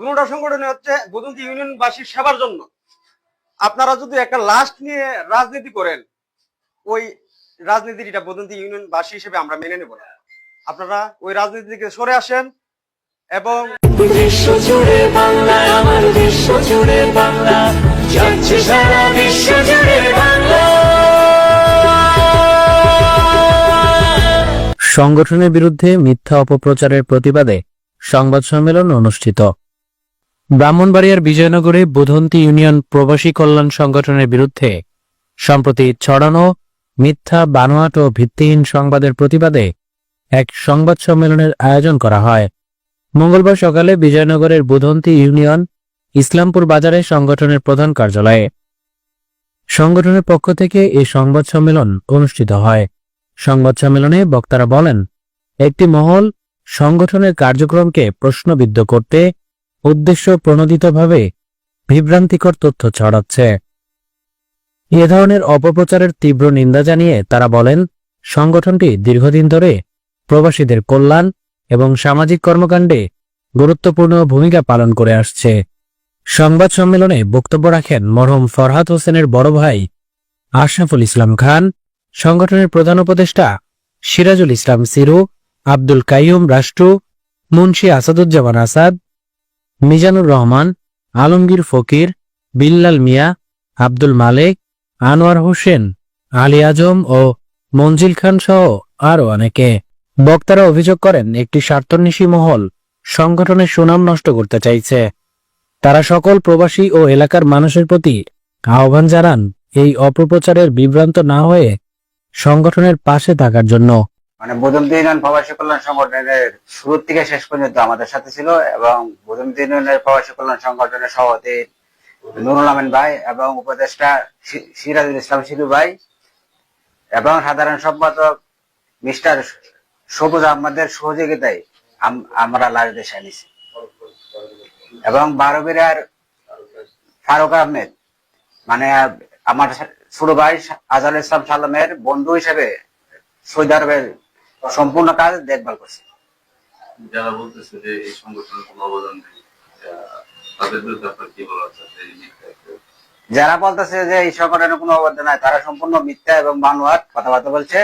দুটা সংগঠনে হচ্ছে বদন্তি ইউনিয়নবাসীর সেবার জন্য। আপনারা যদি একটা লাস্ট নিয়ে রাজনীতি করেন ওই রাজনীতিটা বদন্তি ইউনিয়নবাসী হিসেবে আমরা মেনে নেব না। আপনারা ওই রাজনীতি থেকে সরে আসেন এবং বিশ্ব জুড়ে বাংলা আমার বিশ্ব জুড়ে বাংলা যাচ্ছে সারা বিশ্ব জুড়ে বাংলা। সংগঠনের বিরুদ্ধে মিথ্যা অপপ্রচারের প্রতিবাদে সংবাদ সম্মেলন অনুষ্ঠিত। ব্রাহ্মণবাড়িয়ার বিজয়নগরে বুধন্তি ইউনিয়ন প্রবাসী কল্যাণ সংগঠনের বিরুদ্ধে সম্প্রতি ছড়ানো মিথ্যা, বানোয়াট ও ভিত্তিহীন সংবাদের প্রতিবাদে এক সংবাদ সম্মেলনের আয়োজন করা হয়। মঙ্গলবার সকালে বিজয়নগরের বুধন্তি ইউনিয়ন ইসলামপুর বাজারে সংগঠনের প্রধান কার্যালয়ে সংগঠনের পক্ষ থেকে এই সংবাদ সম্মেলন অনুষ্ঠিত হয়। সংবাদ সম্মেলনে বক্তারা বলেন, একটি মহল সংগঠনের কার্যক্রমকে প্রশ্নবিদ্ধ করতে উদ্দেশ্য প্রণোদিতভাবে বিভ্রান্তিকর তথ্য ছড়াচ্ছে। এ ধরনের অপপ্রচারের তীব্র নিন্দা জানিয়ে তারা বলেন, সংগঠনটি দীর্ঘদিন ধরে প্রবাসীদের কল্যাণ এবং সামাজিক কর্মকাণ্ডে গুরুত্বপূর্ণ ভূমিকা পালন করে আসছে। সংবাদ সম্মেলনে বক্তব্য রাখেন মরহম ফরহাদ হোসেনের বড় ভাই আশরাফুল ইসলাম খান, সংগঠনের প্রধান উপদেষ্টা সিরাজুল ইসলাম সিরু, আব্দুল কাইয়ুম রাষ্ট্র, মুন্সি আসাদুজ্জামান আসাদ মিজানুর রহমান, আলমগীর ফকির, বিল্লাল মিয়া, আব্দুল মালেক, আনোয়ার হোসেন, আলী আজম ও মঞ্জিল খান সহ আরও অনেকে। বক্তারা অভিযোগ করেন, একটি স্বার্থন্বেষী মহল সংগঠনের সুনাম নষ্ট করতে চাইছে। তারা সকল প্রবাসী ও এলাকার মানুষের প্রতি আহ্বান জানান, এই অপপ্রচারের বিভ্রান্ত না হয়ে সংগঠনের পাশে থাকার জন্য। মানে বোধমতি ইউনিয়ন প্রবাসী কল্যাণ সংগঠনের শুরু থেকে শেষ পর্যন্ত আমাদের সাথে ছিল এবং বোধমতি ইউনিয়নের প্রবাসী কল্যাণ সংগঠনের সভাপতি নুরুল আমিন ভাই এবং উপদেষ্টা সিরাজুল ইসলাম শিলু ভাই এবং সাধারণ সম্পাদক মিস্টার সবুজ আহমদের সহযোগিতায় আমরা লাশ দেশে আনিছি এবং বারোবিরার ফারুক আহমেদ মানে আমার ছোট ভাই আজহার ইসলাম সালামের বন্ধু হিসেবে সৌদি সম্পূর্ণ কাজ দেখভাল করছে। যারা বলতেছে যে এই সংগঠনের কোনো অবদান নেই তাদের বিরুদ্ধে আপনার কি বলার আছে? যারা বলতেছে যে এই সংগঠনের কোনো অবদান নাই তারা সম্পূর্ণ মিথ্যা এবং বানোয়াট কথাবার্তা বলছে।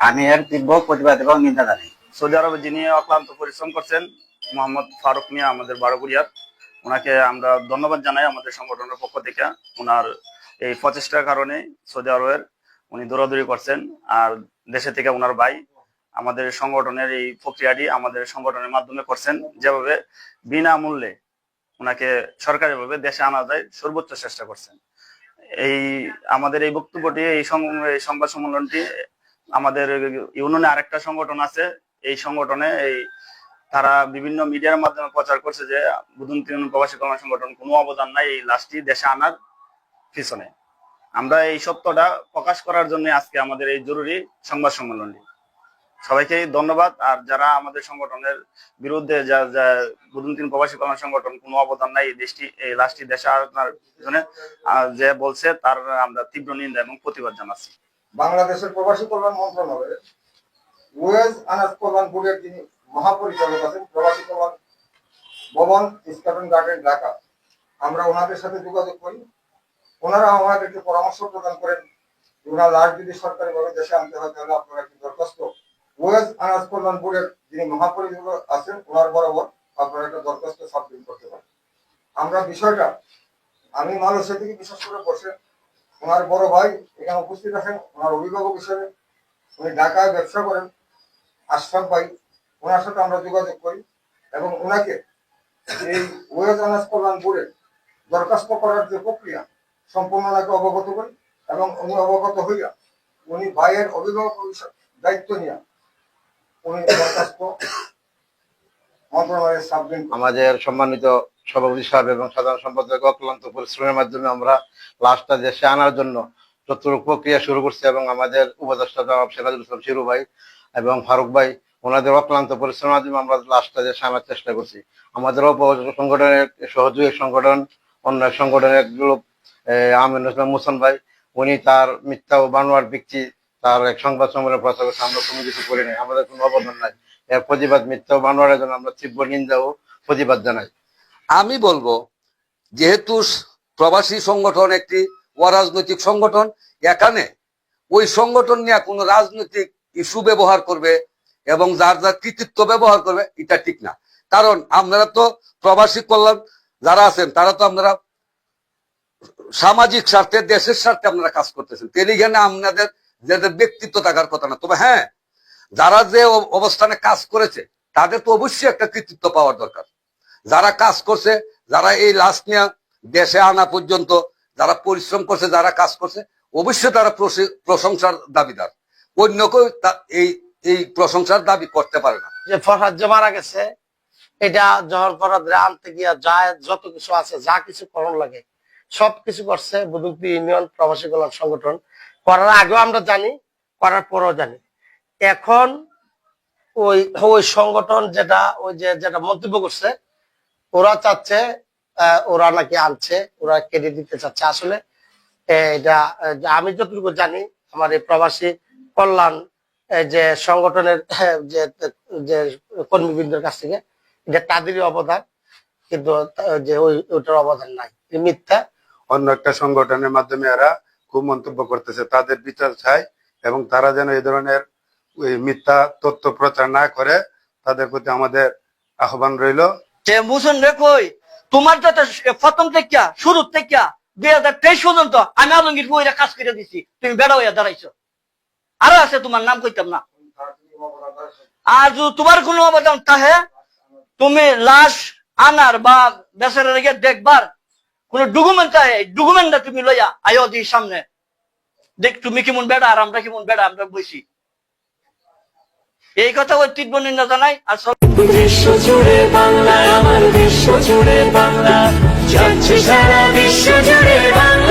আমি এর তীব্র প্রতিবাদ এবং নিন্দা জানাই। সৌদি আরবে যিনি অক্লান্ত পরিশ্রম করছেন মোহাম্মদ ফারুক মিয়া আমাদের বারোগুড়িয়ার ওনাকে আমরা ধন্যবাদ জানাই আমাদের সংগঠনের পক্ষ থেকে। ওনার এই প্রচেষ্টার কারণে সৌদি আরবের উনি দৌড়াদৌড়ি করছেন আর দেশে থেকে ওনার ভাই আমাদের সংগঠনের এই প্রক্রিয়াটি আমাদের সংগঠনের মাধ্যমে করছেন, যেভাবে বিনামূল্যে ওনাকে সরকারিভাবে দেশে আনা যায় সর্বোচ্চ চেষ্টা করছেন। এই আমাদের এই বক্তব্যটি, এই এই সংবাদ সম্মেলনটি আমাদের ইউনিয়নে আরেকটা সংগঠন আছে। এই সংগঠনে এই তারা বিভিন্ন মিডিয়ার মাধ্যমে প্রচার করছে যে বুধুন তৃণমূল প্রবাসী কল্যাণ সংগঠন কোনো অবদান নাই এই লাশটি দেশে আনার পিছনে। আমরা এই সত্যটা প্রকাশ করার জন্য আজকে আমাদের এই জরুরি সংবাদ সম্মেলনটি। সবাইকে ধন্যবাদ। আর যারা আমাদের সংগঠনের বিরুদ্ধে যা যা বুধুন তিন প্রবাসী কল্যাণ সংগঠন কোনো অবদান নাই, এই দেশটি, এই লাশটি দেশে আনার পিছনে যে বলছে তার আমরা তীব্র নিন্দা এবং প্রতিবাদ জানাচ্ছি। বাংলাদেশের প্রবাসী কল্যাণ মন্ত্রণালয়ে ওয়েজ আনাজ কল্যাণ বোর্ডের যিনি মহাপরিচালক আছেন, প্রবাসী কল্যাণ ভবন স্কাটন গার্ডেন ঢাকা, আমরা ওনাদের সাথে যোগাযোগ করি। ওনারা আমাদেরকে পরামর্শ প্রদান করেন ওনার লাশ যদি সরকারিভাবে দেশে আনতে হয়, তাহলে আপনারা একটি দরখাস্ত ওয়েজ আনাজ কল্যাণ বোর্ডের যিনি মহাপরিচালক আছেন, ওনার বরাবর আপনারা একটা দরখাস্ত সাবমিট করতে পারেন। আমরা বিষয়টা, আমি মালয়েশিয়া থেকে বিশেষ করে বসে, ওনার বড় ভাই এখানে উপস্থিত আছেন, ওনার অভিভাবক হিসেবে, উনি ঢাকায় ব্যবসা করেন আশরাফ ভাই ওনার সাথে আমরা যোগাযোগ করি এবং ওনাকে এই ওয়েজ আনাজ কল্যাণ বোর্ডে দরখাস্ত করার যে প্রক্রিয়া সম্পূর্ণ ওনাকে অবগত করি এবং উনি অবগত হইয়া উনি ভাইয়ের অভিভাবক দায়িত্ব নিয়ে উনি দরখাস্ত মন্ত্রণালয়ের সাবমিট আমাদের সম্মানিত সভাপতি সাহেব এবং সাধারণ সম্পাদক অক্লান্ত পরিশ্রমের মাধ্যমে আমরা লাশটা দেশে আনার জন্য যতটুকু প্রক্রিয়া শুরু করছি এবং আমাদের উপদেষ্টা জনাব সিরাজুল ইসলাম শিরু ভাই এবং ফারুক ভাই, ওনাদের অক্লান্ত পরিশ্রমের মাধ্যমে আমরা লাশটা দেশে আনার চেষ্টা করছি। আমাদের সংগঠনের সহযোগী সংগঠন, অন্য সংগঠনের গ্রুপ আমিন ইসলাম মুসন ভাই, উনি তার মিথ্যা ও বানোয়ার ব্যক্তি তার এক সংবাদ সম্মেলনে করছে আমরা কোনো কিছু করি নাই। আমাদের কোনো অবদান নাই। এর প্রতিবাদ মিথ্যা বানোয়ারের জন্য আমরা তীব্র নিন্দা ও প্রতিবাদ জানাই। আমি বলব, যেহেতু প্রবাসী সংগঠন একটি অরাজনৈতিক সংগঠন, এখানে ওই সংগঠন নিয়ে কোনো রাজনৈতিক ইস্যু ব্যবহার করবে এবং যার যার কৃতিত্ব ব্যবহার করবে, এটা ঠিক না। কারণ আপনারা তো প্রবাসী কল্যাণ যারা আছেন, তারা তো আপনারা সামাজিক স্বার্থে, দেশের স্বার্থে আপনারা কাজ করতেছেন। টেলিগ্রামে আপনাদের যাদের ব্যক্তিত্ব থাকার কথা না। তবে হ্যাঁ যারা যে অবস্থানে কাজ করেছে, তাদের তো অবশ্যই একটা কৃতিত্ব পাওয়ার দরকার। যারা কাজ করছে, যারা এই লাস্ট নিয়ে দেশে আনা পর্যন্ত, যারা পরিশ্রম করছে, যারা কাজ করছে, অবশ্যই তারা প্রশংসার দাবিদার। অন্য কেউ এই এই প্রশংসার দাবি করতে পারে না। যে ফরহাদ যে মারা গেছে, এটা জহর ফরহাদ আনতে গিয়া যা যত কিছু আছে, যা কিছু করণ লাগে সব কিছু করছে বুদুক্তি ইউনিয়ন প্রবাসী কল্যাণ সংগঠন। করার আগেও আমরা জানি, করার পরও জানি। এখন ওই ওই সংগঠন যেটা, ওই যে যেটা মন্তব্য করছে, ওরা চাচ্ছে ওরা নাকি আনছে, ওরা কেটে দিতে চাচ্ছে। আসলে এটা আমি যতটুকু জানি, আমার এই প্রবাসী কল্যাণ যে সংগঠনের যে যে কর্মীবৃন্দের কাছ থেকে, এটা তাদেরই অবদান, কিন্তু যে ওই, ওটার অবদান নাই। মিথ্যা। অন্য একটা সংগঠনের মাধ্যমে এরা খুব মন্তব্য করতেছে, তাদের বিচার চাই এবং তারা যেন এই ধরনের মিথ্যা তথ্য প্রচার না করে তাদের প্রতি আমাদের আহ্বান রইল। যে তোমার যাতে প্রথম থেকে শুরু থেকে দুই হাজার তেইশ পর্যন্ত আমি আলমগীর বইরা কাজ করে দিছি, তুমি বেড়া হইয়া দাঁড়াইছো। আরও আছে তোমার নাম কইতাম না। আর যদি তোমার কোনো অবদান তাহে তুমি লাশ আনার বা বেচার রেগে দেখবার কোন ডকুমেন্ট তাহে ডকুমেন্টটা তুমি লইয়া আয়ো দি সামনে। দেখ, তুমি কেমন বেড়া আর আমরা কেমন বেড়া, আমরা বসি এই কথা ওই তীব্র নিন্দা জানাই আর সব বিশ্ব জুড়ে বাংলা, আমার বিশ্ব জুড়ে বাংলা, যাচ্ছে সারা বিশ্ব জুড়ে বাংলা।